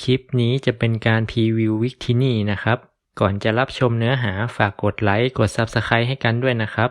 คลิปนี้จะเป็นการพรีวิววิกที่นี่นะครับ ก่อนจะรับชมเนื้อหาฝากกดไลค์ กด Subscribe ให้กันด้วยนะครับ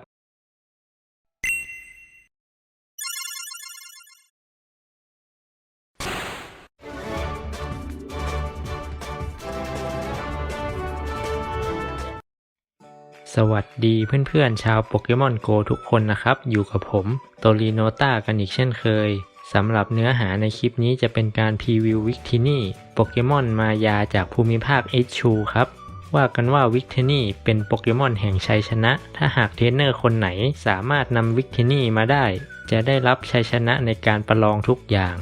สวัสดีเพื่อนๆชาวโปเกมอนโกทุกคนนะครับ อยู่กับผมโตริโนต้ากันอีกเช่นเคย สำหรับเนื้อหาในคลิปนี้จะเป็นการพรีวิววิกทินี่โปเกมอนมายาจากภูมิภาคเอชูครับว่ากันว่าวิกเทนี่เป็นโปเกมอนแห่งชัยชนะ ถ้าหากเทรนเนอร์คนไหนสามารถนำวิกเทนี่มาได้ จะได้รับชัยชนะในการประลองทุกอย่าง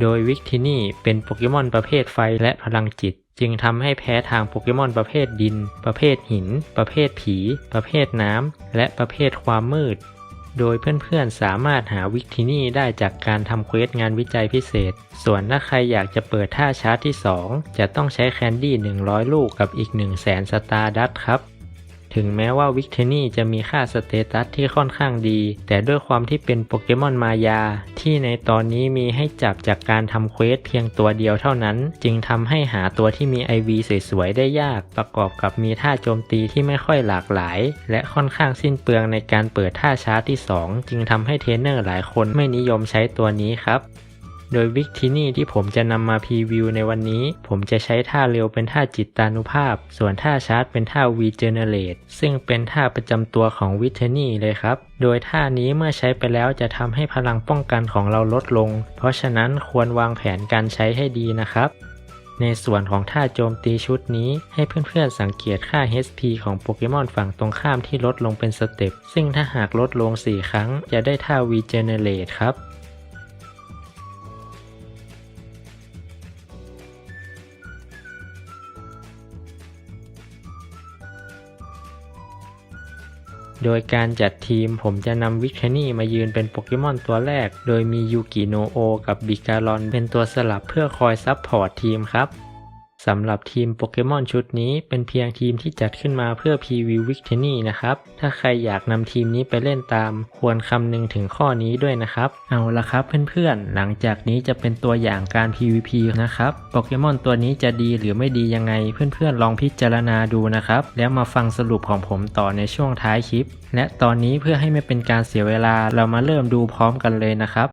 โดยวิกทินี่เป็นโปเกมอนประเภทไฟและพลังจิต จึงทำให้แพ้ทางโปเกมอนประเภทดิน ประเภทหิน ประเภทผี ประเภทน้ำ และประเภทความมืด โดยเพื่อนๆสามารถหาวิกทินี่ได้จากการทำเควสงานวิจัยพิเศษ ส่วนถ้าใครอยากจะเปิดท่าชาร์จที่ 2 จะต้องใช้แคนดี้ 100 ลูกกับอีก 1 0 0 0 0แสนสตาร์ดัตครับ ถึงแม้ว่าวิกเทนี่จะมีค่าสเตตัสที่ค่อนข้างดี แต่ด้วยความที่เป็นโปเกมอนมายา ที่ในตอนนี้มีให้จับจากการทำเควสเพียงตัวเดียวเท่านั้น จึงทำให้หาตัวที่มี IV สวยๆ ได้ยาก ประกอบกับมีท่าโจมตีที่ไม่ค่อยหลากหลาย และค่อนข้างสิ้นเปลืองในการเปิดท่าชาร์จที่ 2 จึงทำให้เทรนเนอร์หลายคนไม่นิยมใช้ตัวนี้ครับ โดยวิกที่นี่ที่ผมจะนำมาพรีวิวในวันนี้ ผมจะใช้ท่าเร็วเป็นท่าจิตตานุภาพ ส่วนท่าชาร์จเป็นท่า V Generate ซึ่งเป็นท่าประจำตัวของวิกเทนี่เลยครับ โดยท่านี้เมื่อใช้ไปแล้วจะทำให้พลังป้องกันของเราลดลง เพราะฉะนั้นควรวางแผนการใช้ให้ดีนะครับในส่วนของท่าโจมตีชุดนี้ ให้เพื่อนๆสังเกตค่า HP ของโปเกมอนฝั่งตรงข้ามที่ลดลงเป็นสเต็ป ซึ่งถ้าหากลดลง 4 ครั้งจะได้ท่า V Generate ครับ โดยการจัดทีมผมจะนำวิคเทนี่มายืนเป็นโปเกมอนตัวแรก โดยมียูกิโนโอกับบิการอนเป็นตัวสลับเพื่อคอยซับพอร์ตทีมครับ สำหรับทีมโปเกมอนชุดนี้เป็นเพียงทีมที่จัดขึ้นมาเพื่อพรีวิววิกเทนี่นะครับ ถ้าใครอยากนำทีมนี้ไปเล่นตาม ควรคำนึงถึงข้อนี้ด้วยนะครับ เอาละครับเพื่อนๆ หลังจากนี้จะเป็นตัวอย่างการ PVP นะครับโปเกมอนตัวนี้จะดีหรือไม่ดียังไง เพื่อนๆ ลองพิจารณาดูนะครับ แล้วมาฟังสรุปของผมต่อในช่วงท้ายคลิป และตอนนี้เพื่อให้ไม่เป็นการเสียเวลาเรามาเริ่มดูพร้อมกันเลยนะครับ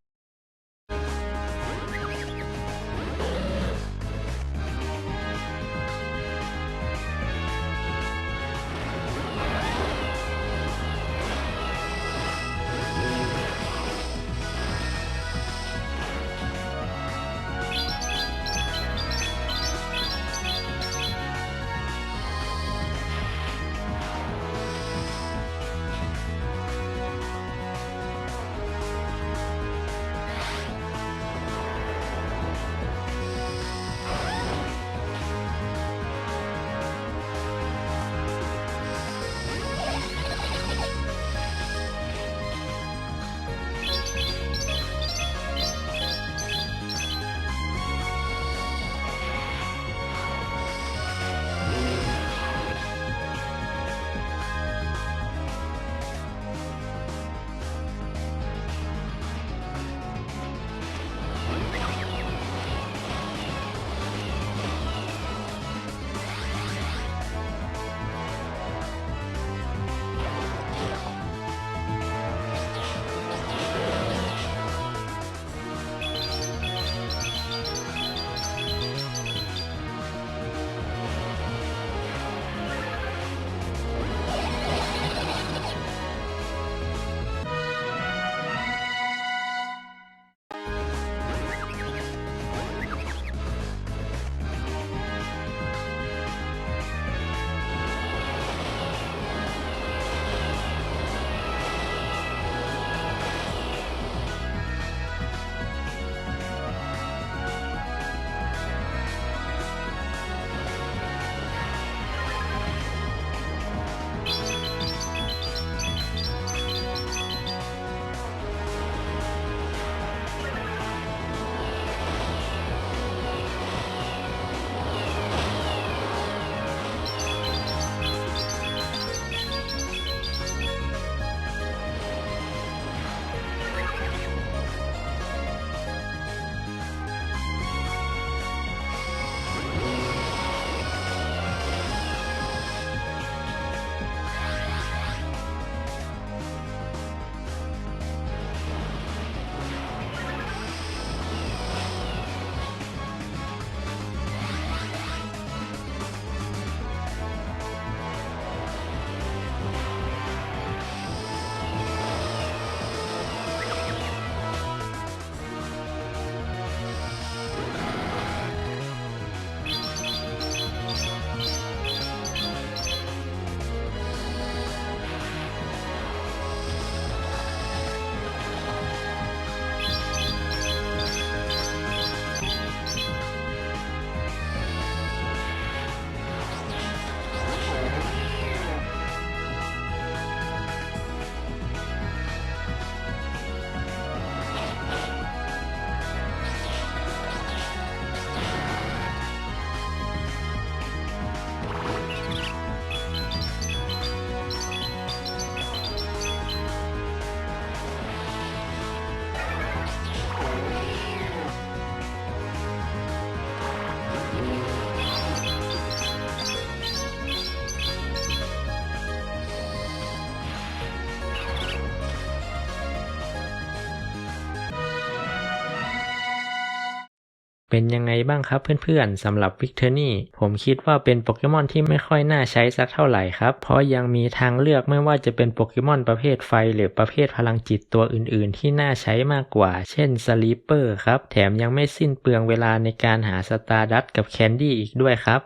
เป็นยังไงบ้างครับเพื่อนๆสำหรับวิกเทอร์นี่ผมคิดว่าเป็นโปเกมอนที่ไม่ค่อยน่าใช้สักเท่าไหร่ครับ เพราะยังมีทางเลือกไม่ว่าจะเป็นโปเกมอนประเภทไฟ หรือประเภทพลังจิตตัวอื่นๆ ที่น่าใช้มากกว่า เช่นสลีปเปอร์ครับ แถมยังไม่สิ้นเปลืองเวลาในการหาสตาร์ดัตกับแคนดี้อีกด้วยครับ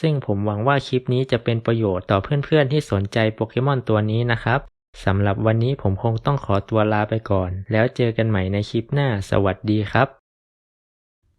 ซึ่งผมหวังว่าคลิปนี้จะเป็นประโยชน์ต่อเพื่อนๆที่สนใจโปเกมอนตัวนี้นะครับสำหรับวันนี้ผมคงต้องขอตัวลาไปก่อน แล้วเจอกันใหม่ในคลิปหน้า สวัสดีครับ